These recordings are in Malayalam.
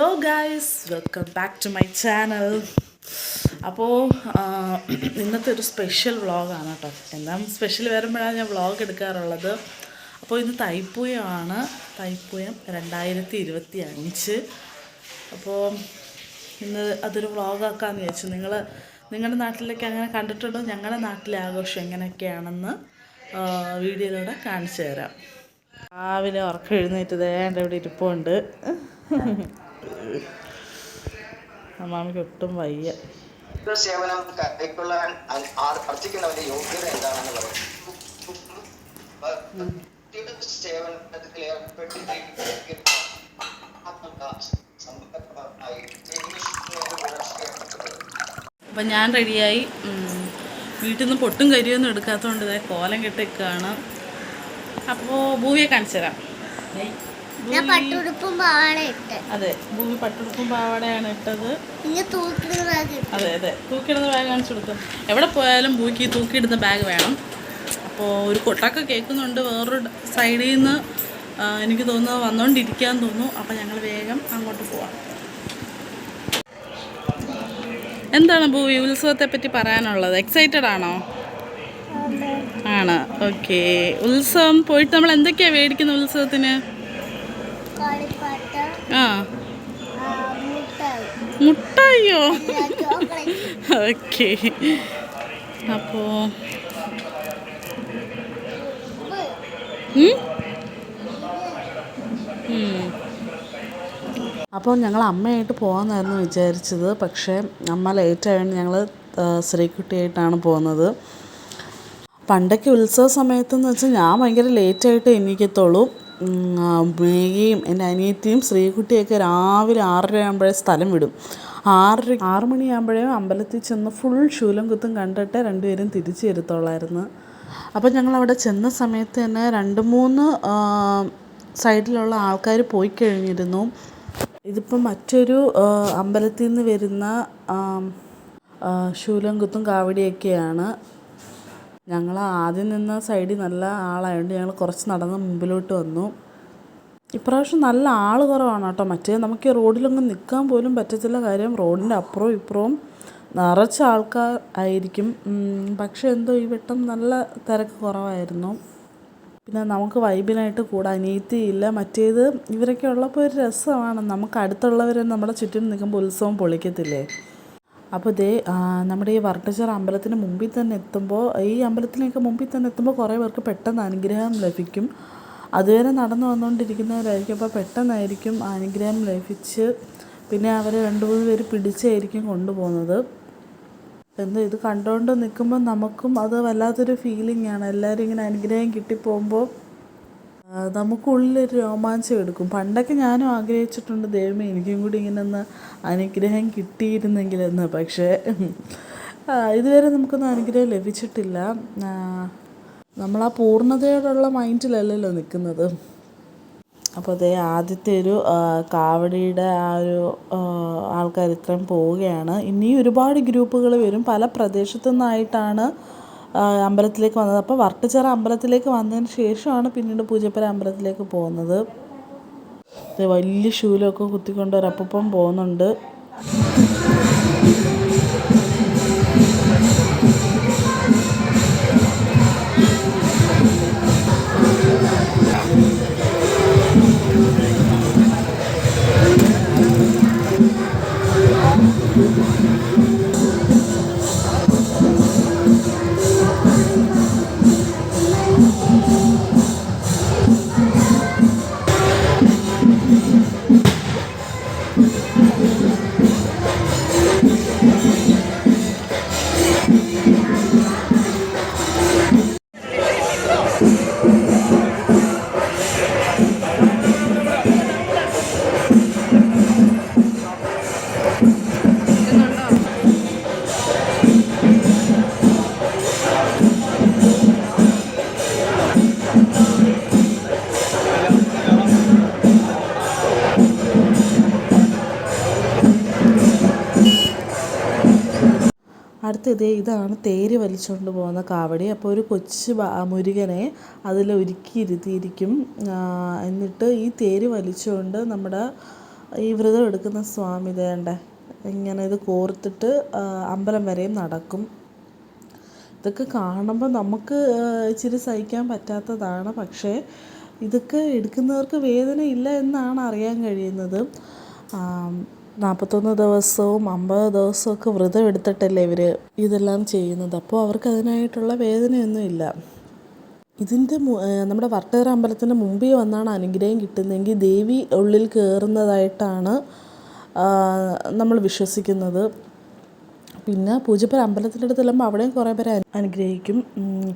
Hello guys welcome back to my channel അപ്പോൾ ഇന്നത്തെ ഒരു സ്പെഷ്യൽ വ്ളോഗാണ് കേട്ടോ. എല്ലാം സ്പെഷ്യൽ വരുമ്പോഴാണ് ഞാൻ വ്ളോഗ് എടുക്കാറുള്ളത്. അപ്പോൾ ഇന്ന് തൈപ്പൂയമാണ് തൈപ്പൂയം രണ്ടായിരത്തി ഇരുപത്തി അഞ്ച് അപ്പോൾ ഇന്ന് അതൊരു വ്ളോഗാക്കാമെന്ന് വിചാരിച്ചു. നിങ്ങൾ നിങ്ങളുടെ നാട്ടിലേക്ക് അങ്ങനെ കണ്ടിട്ടുണ്ടോ? ഞങ്ങളുടെ നാട്ടിലെ ആഘോഷം എങ്ങനെയൊക്കെയാണെന്ന് വീഡിയോയിലൂടെ കാണിച്ചു തരാം. രാവിലെ ഉറക്കം എഴുന്നേറ്റ് ദേണ്ട ഇവിടെ ഇരിപ്പുണ്ട്. അമ്മാമിക്ക് ഒട്ടും വയ്യ. ഇത് സേവനം കൈക്കൊള്ളാൻ അർത്ഥിക്കുന്നവന്റെ യോഗ്യത എന്താണെന്ന് പറയും സേവനത്തിൽ അപ്പം ഞാൻ റെഡിയായി. വീട്ടിൽ നിന്ന് പൊട്ടും കരിയൊന്നും എടുക്കാത്തതുകൊണ്ട് കോലം കെട്ടിക്കാണ്. അപ്പോൾ ഭൂവിയെ കാണിച്ചു തരാം. അതെ ഭൂമി പട്ടുടുപ്പും പാവാടയാണ് ഇട്ടത്. അതെ അതെ തൂക്കിയിടുന്ന ബാഗ് കാണിച്ചു കൊടുക്കും. എവിടെ പോയാലും ഭൂമിക്ക് ഈ തൂക്കിയിടുന്ന ബാഗ് വേണം. അപ്പോൾ ഒരു കൊട്ടൊക്കെ കേൾക്കുന്നുണ്ട് വേറൊരു സൈഡിൽ നിന്ന് എനിക്ക് തോന്നുന്നത് വന്നുകൊണ്ടിരിക്കാൻ തോന്നുന്നു. അപ്പോൾ ഞങ്ങൾ വേഗം അങ്ങോട്ട് പോവാം. എന്താണ് ഭൂവി ഉത്സവത്തെ പറ്റി പറയാനുള്ളത്? എക്സൈറ്റഡ് ആണോ? ആണ്. ഓക്കെ ഉത്സവം പോയിട്ട് നമ്മൾ എന്തൊക്കെയാണ് മേടിക്കുന്നത് ഉത്സവത്തിന്? ആ. മുട്ടായി? ഓക്കെ. അപ്പോൾ അപ്പോൾ ഞങ്ങൾ അമ്മയായിട്ട് പോകാമെന്നായിരുന്നു വിചാരിച്ചത്. പക്ഷേ അമ്മ ലേറ്റ് ആയതുകൊണ്ട് ഞങ്ങൾ ശ്രീകുട്ടിയായിട്ടാണ് പോകുന്നത്. പണ്ടൊക്കെ ഉത്സവ സമയത്തെന്ന് വെച്ചാൽ ഞാൻ ഭയങ്കര ലേറ്റായിട്ട് ആ, മേഘയും എന്റെ അനിയത്തിയും ശ്രീകുട്ടിയൊക്കെ രാവിലെ ആറര ആകുമ്പോഴേ സ്ഥലം വിടും. ആറര ആറ് മണിയാകുമ്പോഴേ അമ്പലത്തിൽ ചെന്ന് ഫുൾ ശൂലം കുത്തും കണ്ടിട്ട് രണ്ടുപേരും തിരിച്ചു വരുത്തോളായിരുന്നു അപ്പോൾ ഞങ്ങൾ അവിടെ ചെന്ന സമയത്ത് തന്നെ രണ്ട് മൂന്ന് സൈഡിലുള്ള ആൾക്കാർ പോയി കഴിഞ്ഞിരുന്നു. ഇതിപ്പം മറ്റൊരു അമ്പലത്തിൽ നിന്ന് വരുന്ന ശൂലം കുത്തും കാവടിയൊക്കെയാണ്. ഞങ്ങൾ ആദ്യം നിന്ന സൈഡിൽ നല്ല ആളായതുകൊണ്ട് ഞങ്ങൾ കുറച്ച് നടന്ന് മുമ്പിലോട്ട് വന്നു. ഇപ്രാവശ്യം നല്ല ആൾ കുറവാണ് കേട്ടോ. മറ്റേ നമുക്ക് ഈ റോഡിലൊന്നും നിൽക്കാൻ പോലും പറ്റത്തില്ല കാര്യം റോഡിന്റെ അപ്പുറവും ഇപ്പുറവും നിറച്ച ആൾക്കാർ ആയിരിക്കും. പക്ഷേ എന്തോ ഈ വെട്ടം നല്ല തിരക്ക് കുറവായിരുന്നു. പിന്നെ നമുക്ക് വൈബിനായിട്ട് കൂടെ അനിയത്തിയില്ല മറ്റേത് ഇവരൊക്കെ ഉള്ളപ്പോൾ ഒരു രസമാണ്. നമുക്ക് അടുത്തുള്ളവരെ നമ്മുടെ ചുറ്റും നിൽക്കുമ്പോൾ ഉത്സവം പൊളിക്കത്തില്ലേ? അപ്പോൾ ഇതേ നമ്മുടെ ഈ വർട്ടച്ചിറ അമ്പലത്തിന് മുമ്പിൽ തന്നെ എത്തുമ്പോൾ ഈ അമ്പലത്തിലേക്ക് മുമ്പിൽ തന്നെ എത്തുമ്പോൾ കുറേ പേർക്ക് പെട്ടെന്ന് അനുഗ്രഹം ലഭിക്കും. അതുവരെ നടന്നു വന്നുകൊണ്ടിരിക്കുന്നവരായിരിക്കും. അപ്പോൾ പെട്ടെന്നായിരിക്കും അനുഗ്രഹം ലഭിച്ച് പിന്നെ അവരെ രണ്ട് മൂന്ന് പേര് പിടിച്ചായിരിക്കും കൊണ്ടുപോകുന്നത്. എന്താ ഇത് കണ്ടുകൊണ്ട് നിൽക്കുമ്പോൾ നമുക്കും അത് വല്ലാത്തൊരു ഫീലിംഗ് ആണ്. എല്ലാവരും ഇങ്ങനെ അനുഗ്രഹം കിട്ടിപ്പോകുമ്പോൾ നമുക്കുള്ളിലൊരു രോമാഞ്ചം എടുക്കും. പണ്ടൊക്കെ ഞാനും ആഗ്രഹിച്ചിട്ടുണ്ട് ദൈവമേ എനിക്കും കൂടി ഇങ്ങനെ ഒന്ന് അനുഗ്രഹം കിട്ടിയിരുന്നെങ്കിലെന്ന് പക്ഷേ ഇതുവരെ നമുക്കൊന്നും അനുഗ്രഹം ലഭിച്ചിട്ടില്ല. നമ്മൾ ആ പൂർണതയോടുള്ള മൈൻഡിലല്ലല്ലോ നിൽക്കുന്നത്. അപ്പോൾ അതേ ആദ്യത്തെ ഒരു കാവടിയുടെ ആ ഒരു ആൾക്കാർ ഇത്രയും പോവുകയാണ്. ഇനി ഒരുപാട് ഗ്രൂപ്പുകൾ വരും. പല പ്രദേശത്തു നിന്നായിട്ടാണ് അമ്പലത്തിലേക്ക് വന്നത്. അപ്പോൾ വർട്ടച്ചിറ അമ്പലത്തിലേക്ക് വന്നതിന് ശേഷമാണ് പിന്നീട് പൂജപ്പുര അമ്പലത്തിലേക്ക് പോകുന്നത്. വലിയ ശൂലമൊക്കെ കുത്തിക്കൊണ്ട് ഒരപ്പം പോകുന്നുണ്ട്. അടുത്ത ഇതേ ഇതാണ് തേര് വലിച്ചുകൊണ്ട് പോകുന്ന കാവടി. അപ്പോൾ ഒരു കൊച്ചു മുരുകനെ അതിൽ ഒരുക്കിയിരുത്തിയിരിക്കും എന്നിട്ട് ഈ തേര് വലിച്ചുകൊണ്ട് നമ്മുടെ ഈ വ്രതം എടുക്കുന്ന സ്വാമി ദേണ്ട ഇങ്ങനെ ഇത് കോർത്തിട്ട് അമ്പലം വരെയും നടക്കും. ഇതൊക്കെ കാണുമ്പോൾ നമുക്ക് ഇച്ചിരി സഹിക്കാൻ പറ്റാത്തതാണ്. പക്ഷേ ഇതൊക്കെ എടുക്കുന്നവർക്ക് വേദന ഇല്ല എന്നാണ് അറിയാൻ കഴിയുന്നത്. നാൽപ്പത്തൊന്ന് ദിവസവും അമ്പത് ദിവസവും ഒക്കെ വ്രതം എടുത്തിട്ടല്ലേ ഇവർ ഇതെല്ലാം ചെയ്യുന്നത്. അപ്പോൾ അവർക്ക് അതിനായിട്ടുള്ള വേദനയൊന്നും ഇല്ല. ഇതിന്റെ നമ്മുടെ വട്ടേറ അമ്പലത്തിന്റെ മുമ്പിൽ വന്നാണ് അനുഗ്രഹം കിട്ടുന്നതെങ്കിൽ ദേവി ഉള്ളിൽ കയറുന്നതായിട്ടാണ് നമ്മൾ വിശ്വസിക്കുന്നത്. പിന്നെ പൂജപ്പുര അമ്പലത്തിന്റെ അടുത്ത് ചെല്ലുമ്പോൾ അവിടെയും കുറേ പേരെ അനുഗ്രഹിക്കും.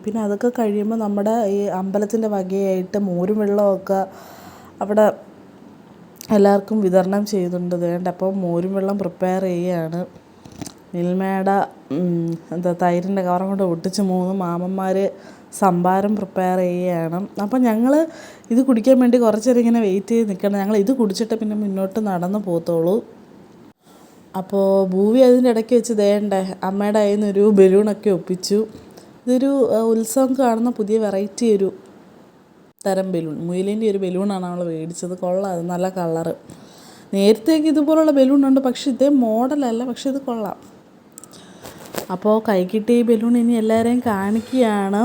പിന്നെ അതൊക്കെ കഴിയുമ്പോൾ നമ്മുടെ ഈ അമ്പലത്തിന്റെ വകയായിട്ട് മോരും വെള്ളമൊക്കെ അവിടെ എല്ലാവർക്കും വിതരണം ചെയ്യുന്നുണ്ട് വേണ്ട അപ്പോൾ മോരും വെള്ളം പ്രിപ്പയർ ചെയ്യുകയാണ്. മിൽമയുടെ എന്താ തൈരിന്റെ കവറും കൊണ്ട് ഒട്ടിച്ച് മൂന്ന് മാമന്മാർ സംഭാരം പ്രിപ്പയർ ചെയ്യുകയാണ്. അപ്പം ഞങ്ങൾ ഇത് കുടിക്കാൻ വേണ്ടി കുറച്ച് നേരം ഇങ്ങനെ വെയിറ്റ് ചെയ്ത് നിൽക്കണം. ഞങ്ങൾ ഇത് കുടിച്ചിട്ട് പിന്നെ മുന്നോട്ട് നടന്നു പോകത്തുള്ളൂ അപ്പോൾ ഭൂവി അതിന്റെ ഇടയ്ക്ക് വെച്ച് ദേണ്ടേ അമ്മയുടെ കയ്യിൽ നിന്നൊരു ബലൂണൊക്കെ ഒപ്പിച്ചു. ഇതൊരു ഉത്സവം കാണുന്ന പുതിയ വെറൈറ്റി ഒരു തരം ബലൂൺ. മുയലിന്റെ ഒരു ബലൂണാണ് നമ്മൾ മേടിച്ചത്. കൊള്ളാം അത് നല്ല കളറ്. നേരത്തേക്ക് ഇതുപോലുള്ള ബലൂണുണ്ട് പക്ഷെ ഇതേ മോഡലല്ല പക്ഷെ ഇത് കൊള്ളാം. അപ്പോൾ കൈ കിട്ടിയ ഈ ബലൂൺ ഇനി എല്ലാവരെയും കാണിക്കുകയാണ്.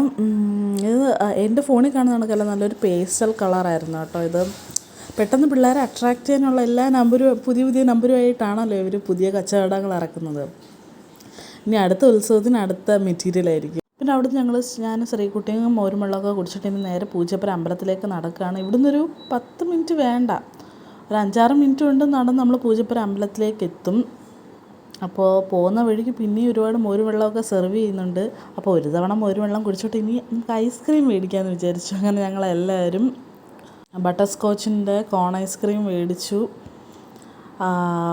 ഇത് എന്റെ ഫോണിൽ കാണുന്ന കണക്കല്ല നല്ലൊരു പേസ്റ്റൽ കളറായിരുന്നു കേട്ടോ ഇത്. പെട്ടെന്ന് പിള്ളേരെ അട്രാക്റ്റ് ചെയ്യാനുള്ള എല്ലാ നമ്പരും പുതിയ പുതിയ നമ്പരുമായിട്ടാണല്ലോ ഇവർ പുതിയ കച്ചവടങ്ങൾ ഇറക്കുന്നത്. ഇനി അടുത്ത ഉത്സവത്തിന് അടുത്ത മെറ്റീരിയൽ ആയിരിക്കും പിന്നെ അവിടുന്ന് ഞങ്ങൾ ഞാൻ ശ്രീകുട്ടിയും മോരും വെള്ളമൊക്കെ കുടിച്ചിട്ട് ഇനി നേരെ പൂജപ്പുര അമ്പലത്തിലേക്ക് നടക്കുകയാണ് ഇവിടുന്ന് ഒരു പത്ത് മിനിറ്റ് വേണ്ട. ഒരു അഞ്ചാറ് മിനിറ്റ് കൊണ്ട് നടന്ന് നമ്മൾ പൂജപ്പുര അമ്പലത്തിലേക്ക് എത്തും. അപ്പോൾ പോകുന്ന വഴിക്ക് പിന്നെയും ഒരുപാട് മോരുവെള്ളമൊക്കെ സെർവ് ചെയ്യുന്നുണ്ട്. അപ്പോൾ ഒരു തവണ മോരുവെള്ളം കുടിച്ചിട്ട് ഇനി നമുക്ക് ഐസ്ക്രീം മേടിക്കാമെന്ന് വിചാരിച്ചു. അങ്ങനെ ഞങ്ങളെല്ലാവരും ബട്ടർ സ്കോച്ചിന്റെ കോൺ ഐസ്ക്രീം മേടിച്ചു.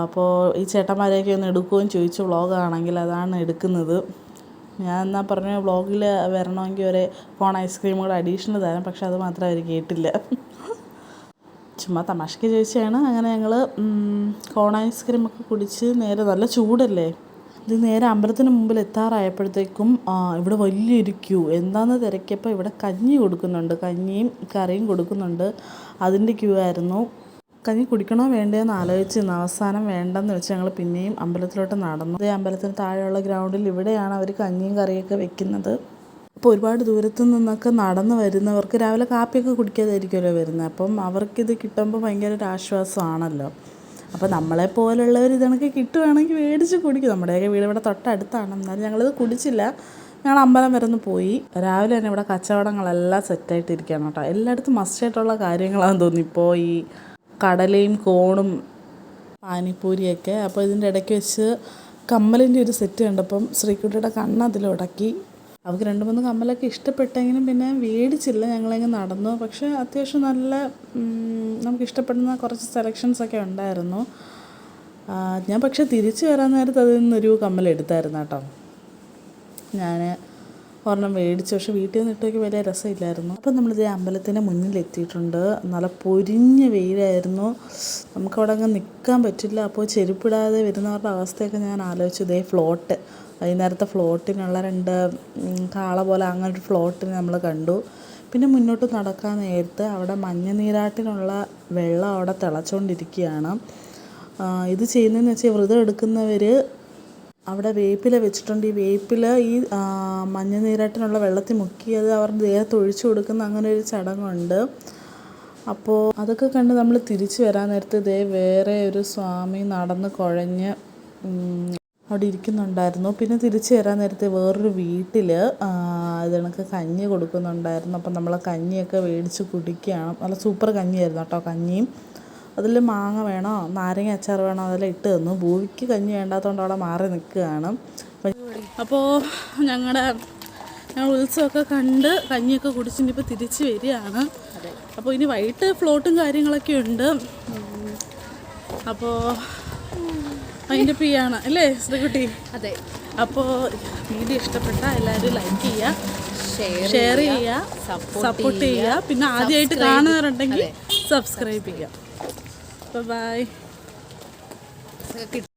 അപ്പോൾ ഈ ചേട്ടന്മാരെയൊക്കെ ഒന്ന് എടുക്കുകയും ചോദിച്ചു വ്ളോഗാണെങ്കിൽ അതാണ് എടുക്കുന്നത്. ഞാൻ എന്നാൽ പറഞ്ഞു വ്ളോഗിൽ വരണമെങ്കിൽ ഒരു കോൺ ഐസ്ക്രീം കൂടെ അഡീഷണൽ തരാം. പക്ഷെ അത് മാത്രം അവർ കേട്ടില്ല. ചുമ്മാ തമാശയ്ക്ക് ചോദിച്ചതാണ് അങ്ങനെ ഞങ്ങൾ കോൺ ഐസ്ക്രീം ഒക്കെ കുടിച്ച് നേരെ നല്ല ചൂടല്ലേ? ഇത് നേരെ അമ്പലത്തിന് മുമ്പിൽ എത്താറായപ്പോഴത്തേക്കും ഇവിടെ വലിയൊരു ക്യൂ. എന്താണെന്ന് തിരക്കിയപ്പോൾ ഇവിടെ കഞ്ഞി കൊടുക്കുന്നുണ്ട്. കഞ്ഞിയും കറിയും കൊടുക്കുന്നുണ്ട്. അതിന്റെ ക്യൂ ആയിരുന്നു. കഞ്ഞി കുടിക്കണോ വേണ്ടേന്ന് ആലോചിച്ച് ഇന്ന് അവസാനം വേണ്ടെന്ന് വെച്ച് ഞങ്ങൾ പിന്നെയും അമ്പലത്തിലോട്ട് നടന്നു. അതേ അമ്പലത്തിന് താഴെയുള്ള ഗ്രൗണ്ടിൽ ഇവിടെയാണ് അവർ കഞ്ഞിയും കറിയൊക്കെ വെക്കുന്നത്. അപ്പോൾ ഒരുപാട് ദൂരത്തു നിന്നൊക്കെ നടന്ന് വരുന്നവർക്ക് രാവിലെ കാപ്പിയൊക്കെ കുടിക്കാതായിരിക്കുമല്ലോ വരുന്നത് അപ്പം അവർക്കിത് കിട്ടുമ്പോൾ ഭയങ്കര ഒരു ആശ്വാസമാണല്ലോ. അപ്പോൾ നമ്മളെ പോലുള്ളവർ ഇതണക്ക് കിട്ടുവാണെങ്കിൽ മേടിച്ച് കുടിക്കും. നമ്മുടെയൊക്കെ വീട് ഇവിടെ തൊട്ടടുത്താണ്. എന്നാലും ഞങ്ങളിത് കുടിച്ചില്ല. ഞങ്ങൾ അമ്പലം വരെ ഒന്ന് പോയി. രാവിലെ തന്നെ ഇവിടെ കച്ചവടങ്ങളെല്ലാം സെറ്റായിട്ടിരിക്കുകയാണ് കേട്ടോ. എല്ലായിടത്തും മസ്റ്റായിട്ടുള്ള കാര്യങ്ങളാണെന്ന് തോന്നി ഇപ്പോൾ ഈ കടലയും കോണും പാനിപ്പൂരിയൊക്കെ. അപ്പോൾ ഇതിന്റെ ഇടയ്ക്ക് വെച്ച് കമ്മലിന്റെ ഒരു സെറ്റ് കണ്ടപ്പം ശ്രീകുട്ടിയുടെ കണ്ണ് അതിലുടക്കി അവർക്ക് രണ്ട് മൂന്ന് കമ്മലൊക്കെ ഇഷ്ടപ്പെട്ടെങ്കിലും പിന്നെ മേടിച്ചില്ല. ഞങ്ങളങ്ങ് നടന്നു. പക്ഷേ അത്യാവശ്യം നല്ല നമുക്ക് ഇഷ്ടപ്പെടുന്ന കുറച്ച് സെലക്ഷൻസ് ഒക്കെ ഉണ്ടായിരുന്നു. ഞാൻ പക്ഷേ തിരിച്ചു വരാൻ നേരത്ത് അതിൽ നിന്നൊരു കമ്മൽ എടുത്തായിരുന്നു കേട്ടോ. ഞാൻ ഒരെണ്ണം മേടിച്ചു. പക്ഷെ വീട്ടിൽ നിന്ന് ഇട്ടൊക്കെ വലിയ രസമില്ലായിരുന്നു. അപ്പം നമ്മളിത് അമ്പലത്തിന്റെ മുന്നിൽ എത്തിയിട്ടുണ്ട് നല്ല പൊരിഞ്ഞ വെയിലായിരുന്നു. നമുക്കവിടെ അങ്ങ് നിൽക്കാൻ പറ്റില്ല. അപ്പോൾ ചെരുപ്പിടാതെ വരുന്നവരുടെ അവസ്ഥയൊക്കെ ഞാൻ ആലോചിച്ചു. ഇതേ ഫ്ലോട്ട്. വൈകുന്നേരത്തെ ഫ്ലോട്ടിനുള്ള രണ്ട് കാള പോലെ അങ്ങനെ ഒരു ഫ്ലോട്ടിന് നമ്മൾ കണ്ടു. പിന്നെ മുന്നോട്ട് നടക്കാൻ നേരത്ത് അവിടെ മഞ്ഞനീരാട്ടിനുള്ള വെള്ളം അവിടെ തിളച്ചുകൊണ്ടിരിക്കുകയാണ് ഇത് ചെയ്യുന്നതെന്ന് വെച്ചാൽ വ്രതം എടുക്കുന്നവർ അവിടെ വേപ്പില വെച്ചിട്ടുണ്ട്. ഈ വേപ്പില ഈ മഞ്ഞ മഞ്ഞനീരാട്ടിനുള്ള വെള്ളത്തിൽ മുക്കി അത് അവരുടെ ദേഹത്ത് ഒഴിച്ചു കൊടുക്കുന്ന അങ്ങനെ ഒരു ചടങ്ങുണ്ട്. അപ്പോൾ അതൊക്കെ കണ്ട് നമ്മൾ തിരിച്ചു വരാൻ നേരത്ത് ഇതേ വേറെ ഒരു സ്വാമി നടന്ന് കുഴഞ്ഞ് അവിടെ ഇരിക്കുന്നുണ്ടായിരുന്നു. പിന്നെ തിരിച്ചു വരാൻ നേരത്തെ വേറൊരു വീട്ടിൽ ഇതണക്ക് കഞ്ഞി കൊടുക്കുന്നുണ്ടായിരുന്നു. അപ്പം നമ്മൾ കഞ്ഞിയൊക്കെ മേടിച്ച് കുടിക്കുകയാണ്. നല്ല സൂപ്പർ കഞ്ഞിയായിരുന്നു കേട്ടോ കഞ്ഞിയും. അതിൽ മാങ്ങ വേണോ? നാരങ്ങ അച്ചാർ വേണോ? അതെല്ലാം ഇട്ട് തന്നു. ഭൂവിക്ക് കഞ്ഞി വേണ്ടാത്തതുകൊണ്ട് അവിടെ മാറി നിൽക്കുകയാണ്. അപ്പോൾ ഞങ്ങളുടെ ഞങ്ങൾ ഉത്സവമൊക്കെ കണ്ട് കഞ്ഞിയൊക്കെ കുടിച്ചിട്ട് ഇപ്പോൾ തിരിച്ച് വരികയാണ്. അപ്പോൾ ഇനി വൈകിട്ട് ഫ്ലോട്ടും കാര്യങ്ങളൊക്കെ ഉണ്ട്. അപ്പോൾ അതിന്റെ ചെയ്യാണ് അല്ലേ ശ്രീകുട്ടി? അതെ. അപ്പോൾ വീഡിയോ ഇഷ്ടപ്പെട്ട എല്ലാവരും ലൈക്ക് ചെയ്യുക ഷെയർ ചെയ്യുക സപ്പോർട്ട് ചെയ്യുക പിന്നെ ആദ്യമായിട്ട് കാണുന്നവരുണ്ടെങ്കിൽ സബ്സ്ക്രൈബ് ചെയ്യുക Bye-bye.